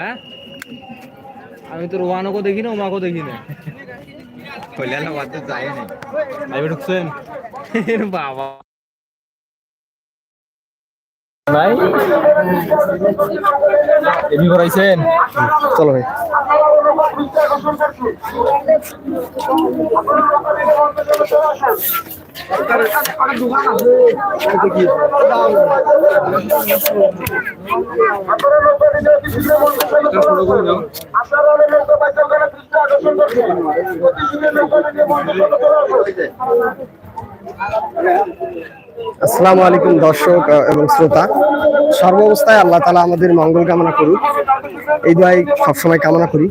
হ্যাঁ আমি তো রোয়ানকে দেখি না ওমাকে দেখি না কল্যাণ বাদ যায় না লাইভে ঢুকছেন বাবা ভাই এমনি করাইছেন চলো ভাই আসসালামু আলাইকুম দর্শক এবং শ্রোতা। সর্বাবস্থায় আল্লাহ তালা আমাদের মঙ্গল কামনা করুক, এই দোয়াই সবসময় কামনা করি।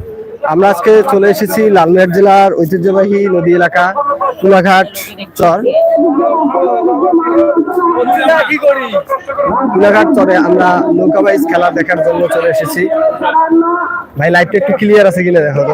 আমরা আজকে চলে এসেছি লালমেট জেলার ঐতিহ্যবাহী নদী এলাকা, কুলাঘাট চর। কুলাঘাট চরে আমরা নৌকা বাইচ খেলা দেখার জন্য চলে এসেছি। ভাই লাইভটা একটু ক্লিয়ার আছে কিনা দেখো তো।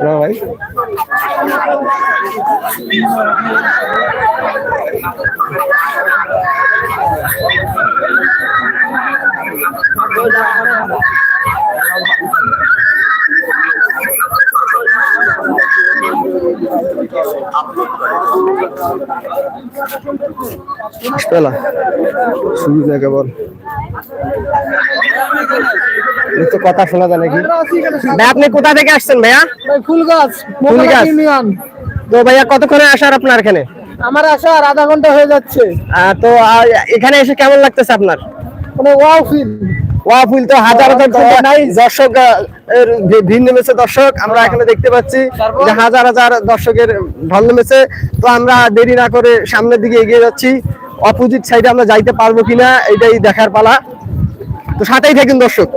ভাই পেলা বল। কথা শোনা যায় নাকি? ভাই আপনি কোথা থেকে আসছেন ভাইয়া? ফুল গাছ ফুল ইউনিয়ন। তো ভাইয়া কতক্ষণে আসার আপনার এখানে? আমার আসা আর আধা ঘণ্টা হয়ে যাচ্ছে। আহ, তো এখানে এসে কেমন লাগতেছে আপনার? মানে ওয়াও ফিল ওয়াফুল তো হাজার হাজার নাই। দর্শক ভিড় নেমেছে দর্শক আমরা এখানে দেখতে পাচ্ছি যে হাজার হাজার দর্শকের ঢল নেমেছে। তো আমরা দেরি না করে সামনের দিকে এগিয়ে যাচ্ছি। অপোজিট সাইডে আমরা যাইতে পারব কিনা এটাই দেখার পালা। তো সাথেই থাকুন দর্শক।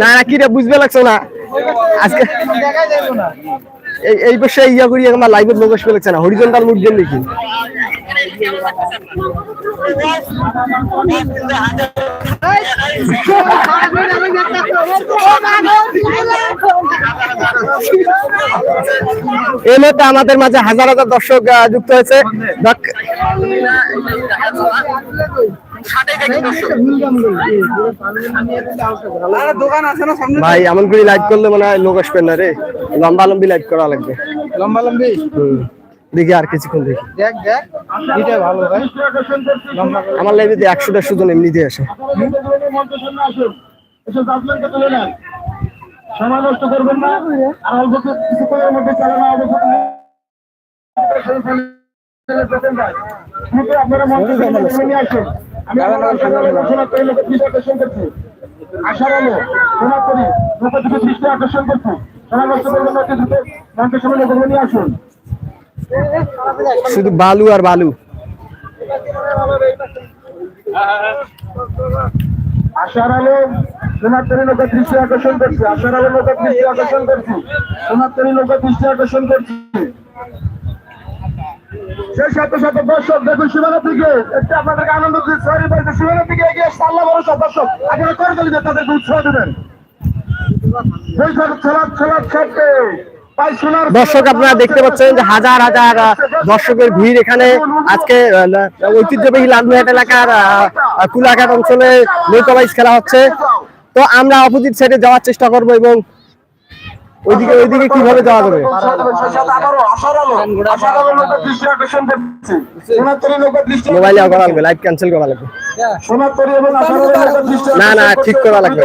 না না কি রে বুঝবে লাগছো না? আজকে দেখা যাবে না। এই বসে ইয়া করি আমার লাইভের আসবে লাগছে না। হরিজন্টাল মুড গেম দেখি। এই মুহূর্তে আমাদের মাঝে হাজার হাজার দর্শক যুক্ত হয়েছে। ভাই এমন করে লাইট করলে মনে হয় লোক আসবেন না রে। লম্বা লম্বি লাইট করা লাগবে। লম্বা লম্বি। দেখি আর কিছুক্ষণ দেখি। দেখ দেখ। এটা ভালো ভাই। আমার লাইভে একশো দেড়শো জন এমনিতে আসে। সময় নষ্ট করবেন না। আর অল্প কিছুক্ষণের মধ্যে চালানো হবে আপনারা আসুন। অঞ্চলের ঘোষণা করে লোকের দৃষ্টি আকর্ষণ করছি। লোকের দিকে দৃষ্টি আকর্ষণ করছি। সময় নষ্ট করবেন না কিছুতে মঞ্চের সামনে লোকের নিয়ে আসুন। শুধু বালু আর বালু। আশার আলো সোনার লোকের দৃষ্টি আকর্ষণ করছে। আশার আলো লোকের দৃষ্টি আকর্ষণ করছে। সোনার লোকের দৃষ্টি আকর্ষণ করছি। সেই সাথে সাথে দর্শক দেখুন দিকে একটু আপনাদেরকে আনন্দ দিচ্ছে। সরি বলছে সীমানার দিকে এগিয়ে আসছে আল্লাহ ভরসা দর্শক আপনারা দিয়ে তাদেরকে উৎসাহ দেবেন। সেই সাথে ছেলার ছেলার ছাড়তে দর্শক আপনারা দেখতে পাচ্ছেন যে হাজার হাজার দর্শকের ভিড় এখানে। আজকে ঐতিহ্যবাহী লালমিহাট এলাকার কুলাঘাট অঞ্চলে নৌকা বাইচ খেলা হচ্ছে। তো আমরা অপোজিট সাইডে যাওয়ার চেষ্টা করব এবং ওইদিকে ওইদিকে কীভাবে যাওয়া যাবে? মোবাইলে করা লাগবে লাইভ ক্যান্সেল করা লাগবে। না না ঠিক করা লাগবে।